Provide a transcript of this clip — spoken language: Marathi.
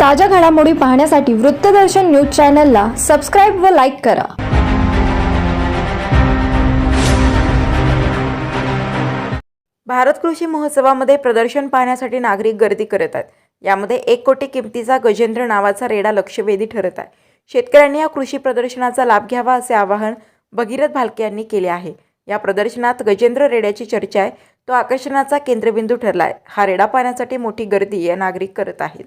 ताज्या घडामोडी पाहण्यासाठी वृत्तदर्शन न्यूज चॅनलला सबस्क्राईब व लाईक करा. भारत कृषी महोत्सवामध्ये प्रदर्शन पाहण्यासाठी नागरिक गर्दी करत आहेत. यामध्ये एक कोटी किमतीचा गजेंद्र नावाचा रेडा लक्षवेधी ठरत आहे. शेतकऱ्यांनी या कृषी प्रदर्शनाचा लाभ घ्यावा असे आवाहन भगीरथ भालके यांनी केले आहे. या प्रदर्शनात गजेंद्र रेड्याची चर्चा आहे. तो आकर्षणाचा केंद्रबिंदू ठरला आहे. हा रेडा पाहण्यासाठी मोठी गर्दी या नागरिक करत आहेत.